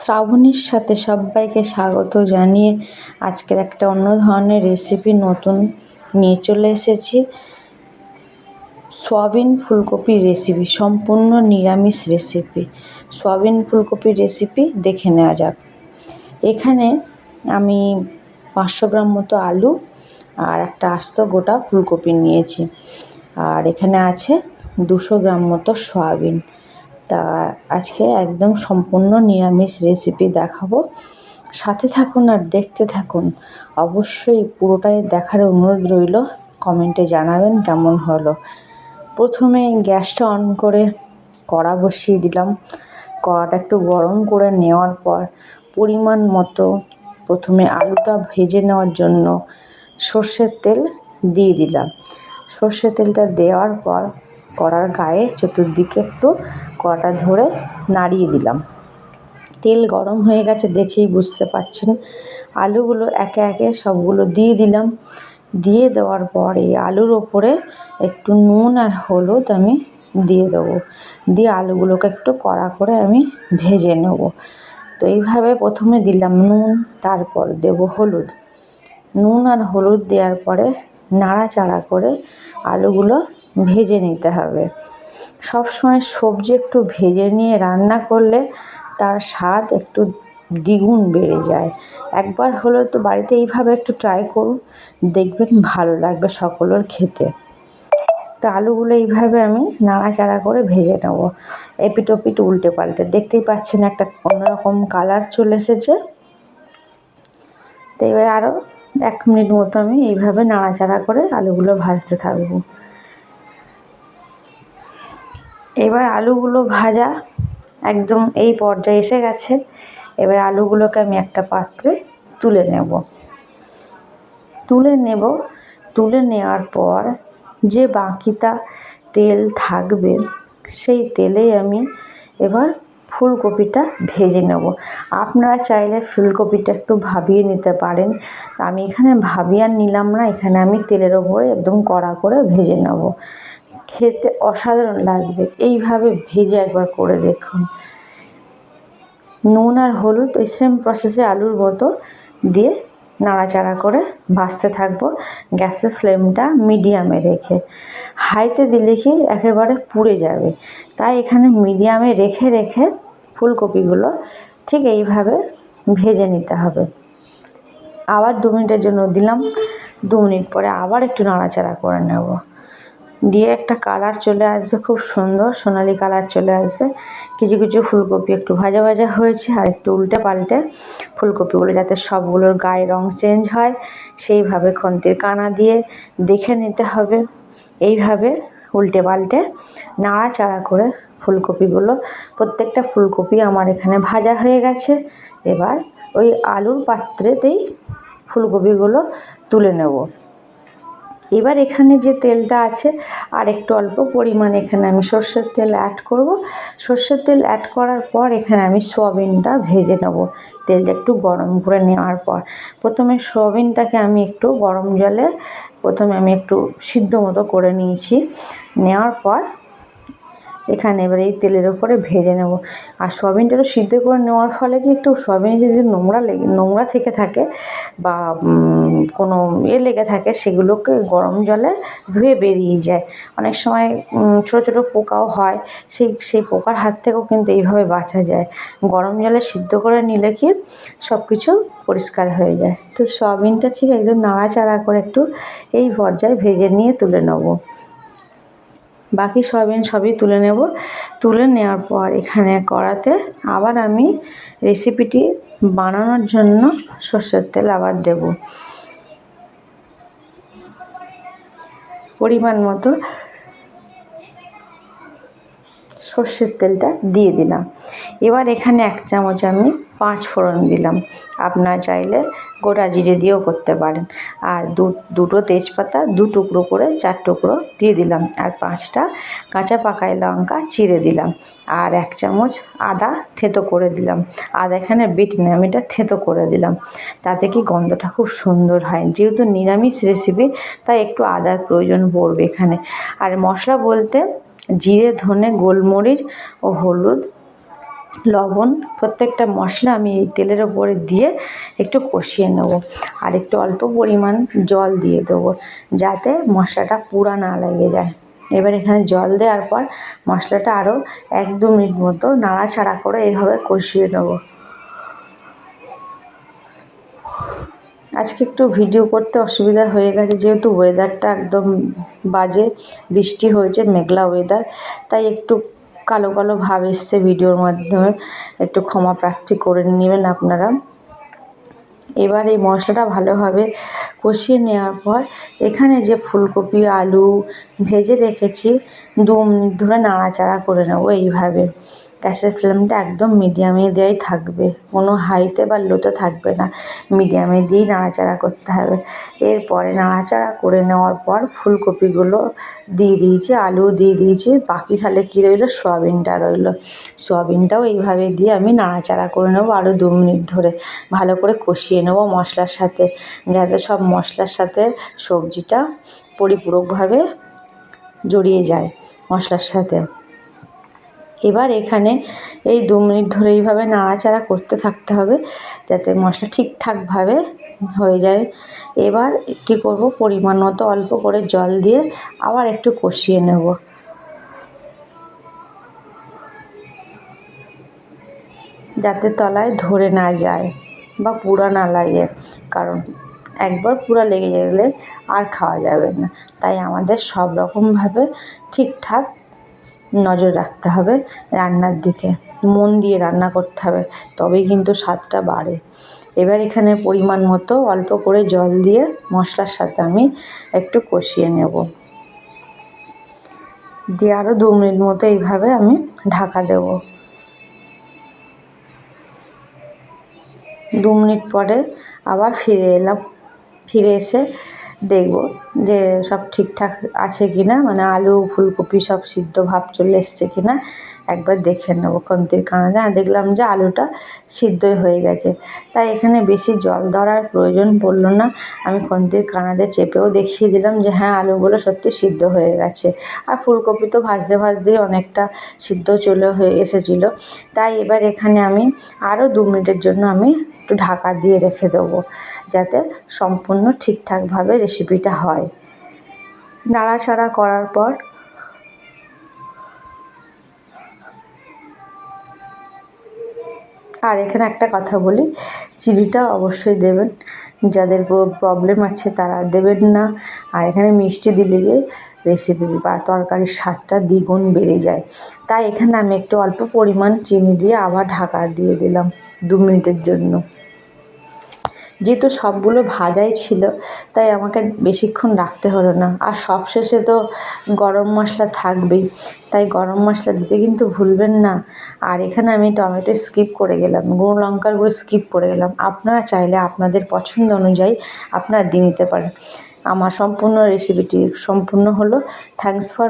শ্রাবণীর সাথে সবাইকে স্বাগত জানিয়ে আজকের একটা অন্য ধরনের রেসিপি নতুন নিয়ে চলে এসেছি। সয়াবিন ফুলকপির রেসিপি সম্পূর্ণ নিরামিষ রেসিপি সয়াবিন ফুলকপির রেসিপি দেখে নেওয়া যাক। এখানে আমি পাঁচশো গ্রাম মতো আলু আর একটা আস্ত গোটা ফুলকপি নিয়েছি। আর এখানে আছে দুশো গ্রাম মতো সয়াবিন। তা আজকে একদম সম্পূর্ণ নিরামিষ রেসিপি দেখাবো। সাথে থাকুন আর দেখতে থাকুন। অবশ্যই পুরোটাই দেখার অনুরোধ রইল। কমেন্টে জানাবেন কেমন হলো। প্রথমে গ্যাসটা অন করে কড়া বসিয়ে দিলাম। কড়াটা একটু গরম করে নেওয়ার পর পরিমাণ মতো প্রথমে আলুটা ভেজে নেওয়ার জন্য সর্ষের তেল দিয়ে দিলাম। সর্ষের তেলটা দেওয়ার পর কড়ার গায়ে চতুর্দিকে একটু কড়াটা ধরে নাড়িয়ে দিলাম। তেল গরম হয়ে গেছে দেখেই বুঝতে পারছেন। আলুগুলো একে একে সবগুলো দিয়ে দিলাম। দিয়ে দেওয়ার পর এই আলুর ওপরে একটু নুন আর হলুদ আমি দিয়ে দেবো। দিয়ে আলুগুলোকে একটু কড়া করে আমি ভেজে নেব। তো এইভাবে প্রথমে দিলাম নুন, তারপর দেব হলুদ। নুন আর হলুদ দেওয়ার পরে নাড়াচাড়া করে আলুগুলো ভেজে নিতে হবে। সবসময় সবজি একটু ভেজে নিয়ে রান্না করলে তার স্বাদ একটু দ্বিগুণ বেড়ে যায়। একবার হলেও তো বাড়িতে এইভাবে একটু ট্রাই করুন, দেখবেন ভালো লাগবে সকলের খেতে। তো আলুগুলো এইভাবে আমি নাড়াচাড়া করে ভেজে নেব। এপিট ওপিট উল্টে পাল্টে। দেখতেই পাচ্ছেন একটা অন্যরকম কালার চলে এসেছে। তো এবার আরও এক মিনিট মতো আমি এইভাবে নাড়াচাড়া করে আলুগুলো ভাজতে থাকব। এবার আলুগুলো ভাজা একদম এই পর্যায়ে এসে গেছে। এবার আলুগুলোকে আমি একটা পাত্রে তুলে নেব। তুলে নেব। তুলে নেওয়ার পর যে বাকিটা তেল থাকবে, সেই তেলেই আমি এবার ফুলকপিটা ভেজে নেব। আপনারা চাইলে ফুলকপিটা একটু ভাবিয়ে নিতে পারেন। আমি এখানে ভাবিয়ে নিলাম না, এখানে আমি তেলের ওপরে একদম কড়া করে ভেজে নেব। খেতে অসাধারণ লাগবে। এইভাবে ভেজে একবার করে দেখুন। নুন আর হলুদ ওই সেম প্রসেসে আলুর মতো দিয়ে নাড়াচাড়া করে ভাজতে থাকব। গ্যাসের ফ্লেমটা মিডিয়ামে রেখে। হাইতে দিলে কি একেবারে পুড়ে যাবে। তাই এখানে মিডিয়ামে রেখে রেখে ফুলকপিগুলো ঠিক এইভাবে ভেজে নিতে হবে। আবার দু মিনিটের জন্য দিলাম। দু মিনিট পরে আবার একটু নাড়াচাড়া করে নেব। দিয়ে একটা কালার চলে আসবে, খুব সুন্দর সোনালি কালার চলে আসবে। কিছু কিছু ফুলকপি একটু ভাজা ভাজা হয়েছে আর একটু উল্টে পাল্টে ফুলকপিগুলো যাতে সবগুলোর গায়ে রং চেঞ্জ হয়, সেইভাবে খন্তির কানা দিয়ে দেখে নিতে হবে। এইভাবে উল্টে পাল্টে নাড়াচাড়া করে ফুলকপিগুলো, প্রত্যেকটা ফুলকপি আমার এখানে ভাজা হয়ে গেছে। এবার ওই আলুর পাত্রেতেই ফুলকপিগুলো তুলে নেব। এবার এখানে যে তেলটা আছে, আর একটু অল্প পরিমাণ এখানে আমি সর্ষের তেল অ্যাড করব। সর্ষের তেল অ্যাড করার পর এখানে আমি সোয়াবিনটা ভেজে নেব। তেলটা একটু গরম করে নেওয়ার পর। প্রথমে সোয়াবিনটাকে আমি একটু গরম জলে, প্রথমে আমি একটু সিদ্ধ মতো করে নিয়েছি। নেওয়ার পর এখানে এবার এই তেলের ওপরে ভেজে নেব। আর সয়াবিনটা একটু সিদ্ধ করে নেওয়ার ফলে কি একটু সয়াবিনে যদি নোংরা লেগে, নোংরা থেকে থাকে বা কোনো ইয়ে লেগে থাকে, সেগুলোকে গরম জলে ধুয়ে বেরিয়ে যায়। অনেক সময় ছোটো ছোটো পোকাও হয়, সেই সেই পোকার হাত থেকেও কিন্তু এইভাবে বাঁচা যায়। গরম জলে সিদ্ধ করে নিলে কি সব কিছু পরিষ্কার হয়ে যায়। তো সয়াবিনটা ঠিক একদম নাড়াচাড়া করে একটু এই পর্যায়ে ভেজে নিয়ে তুলে নেব। বাকি সয়াবিন সবই তুলে নেব। তুলে নেওয়ার পর এখানে কড়াতে আবার আমি রেসিপিটি বানানোর জন্য সর্ষের তেল আবার দেব। পরিমাণ মতো সর্ষের তেলটা দিয়ে দিলাম। এবার এখানে এক চামচ আমি পাঁচ ফোড়ন দিলাম। আপনার চাইলে গোটা জিরে দিয়েও করতে পারেন। আর দু, দুটো তেজপাতা দু টুকরো করে চার টুকরো দিয়ে দিলাম। আর পাঁচটা কাঁচা পাকায় লঙ্কা চিড়ে দিলাম। আর এক চামচ আদা থেতো করে দিলাম। আদা এখানে বিট নেই, আমি এটা থেতো করে দিলাম। তাতে কি গন্ধটা খুব সুন্দর হয়। যেহেতু নিরামিষ রেসিপি তাই একটু আদার প্রয়োজন পড়বে এখানে। আর মশলা বলতে জিরে, ধনে, গোলমরিচ ও হলুদ লবণ, প্রত্যেকটা মশলা আমি এই তেলের ওপরে দিয়ে একটু কষিয়ে নেব। আর একটু অল্প পরিমাণ জল দিয়ে দেবো যাতে মশলাটা পুরা না লেগে যায়। এবার এখানে জল দেওয়ার পর মশলাটা আরও এক দু মিনিট মতো নাড়াচাড়া করে এইভাবে কষিয়ে নেব। আজকে একটু ভিডিও করতে অসুবিধা হয়ে গেছে, যেহেতু ওয়েদারটা একদম বাজে, বৃষ্টি হয়েছে, মেঘলা ওয়েদার তাই একটু কালো কালো ভাব এসছে ভিডিওর মাধ্যমে। একটু ক্ষমা প্রার্থী করে নেবেন আপনারা। এবার এই মশলাটা ভালোভাবে কষিয়ে নেওয়ার পর এখানে যে ফুলকপি, আলু ভেজে রেখেছি, দু মিনিট ধরে নাড়াচাড়া করে নেব এইভাবে। গ্যাসের ফ্লেমটা একদম মিডিয়ামে দেওয়াই থাকবে। কোনো হাইতে বা লোতে থাকবে না। মিডিয়ামে দিয়েই নাড়াচাড়া করতে হবে। এরপরে নাড়াচাড়া করে নেওয়ার পর ফুলকপিগুলো দিয়ে দিয়েছি আলু দিয়ে দিয়েছি। বাকি তাহলে কী রইল? সোয়াবিনটা রইল। সোয়াবিনটাও এইভাবে দিয়ে আমি নাড়াচাড়া করে নেব আরও দু মিনিট ধরে। ভালো করে কষিয়ে নেব মশলার সাথে। যাতে সব মশলার সাথে সবজিটা পরিপূরকভাবে জড়িয়ে যায় মশলার সাথে। এবার এখানে এই দু মিনিট ধরে এইভাবে নাড়াচাড়া করতে থাকতে হবে যাতে মশলা ঠিকঠাকভাবে হয়ে যায়। এবার কী করব? পরিমাণ মতো অল্প করে জল দিয়ে আবার একটু কষিয়ে নেব। যাতে তলায় ধরে না যায় বা পুরা না লাগে, কারণ একবার পুরা লেগে গেলে আর খাওয়া যাবে না। তাই আমাদের সব রকমভাবে ঠিকঠাক নজর রাখতে হবে রান্নার দিকে। মন দিয়ে রান্না করতে হবে, তবেই কিন্তু স্বাদটা বাড়ে। এবার এখানে পরিমাণ মতো অল্প করে জল দিয়ে মশলার সাথে আমি একটু কষিয়ে নেব। দিয়ে আরও দু মিনিট মতো এইভাবে আমি ঢাকা দেব। দু মিনিট পরে আবার ফিরে এলাম, ফিরে এসে দেখব যে সব ঠিকঠাক আছে কি না মানে আলু, ফুলকপি সব সিদ্ধ ভাব চলে এসছে কি না একবার দেখে নেব খন্তির কানাতে আর দেখলাম যে আলুটা সিদ্ধই হয়ে গেছে। তাই এখানে বেশি জল ধরার প্রয়োজন পড়ল না। আমি খন্তির কানাতে চেপেও দেখিয়ে দিলাম যে হ্যাঁ আলুগুলো সত্যি সিদ্ধ হয়ে গেছে। আর ফুলকপি তো ভাজতে ভাজতেই অনেকটা সিদ্ধ চলে হয়ে এসেছিল। তাই এবার এখানে আমি আরও দু মিনিটের জন্য আমি একটু ঢাকা দিয়ে রেখে দেবো, যাতে সম্পূর্ণ ঠিকঠাকভাবে রেসিপিটা হয়। নাড়াচাড়া করার পর আর এখানে একটা কথা বলি চিনিটা অবশ্যই দেবেন। যাদের প্রবলেম আছে তারা দেবেন না। আর এখানে মিষ্টি দিলে গিয়ে রেসিপি বা তরকারির স্বাদটা দ্বিগুণ বেড়ে যায়। তাই এখানে আমি একটু অল্প পরিমাণ চিনি দিয়ে আবার ঢাকা দিয়ে দিলাম দু মিনিটের জন্য। যেহেতু সবগুলো ভাজাই ছিল, তাই আমাকে বেশিক্ষণ রাখতে হলো না। আর সবশেষে তো গরম মশলা থাকবেই, তাই গরম মশলা দিতে কিন্তু ভুলবেন না। আর এখানে আমি টমেটো স্কিপ করে গেলাম, গুঁড়ো লঙ্কার গুঁড়ো স্কিপ করে গেলাম। আপনারা চাইলে আপনাদের পছন্দ অনুযায়ী আপনারা দিয়ে নিতে পারেন। আমার সম্পূর্ণ রেসিপিটি সম্পূর্ণ হলো থ্যাংকস ফর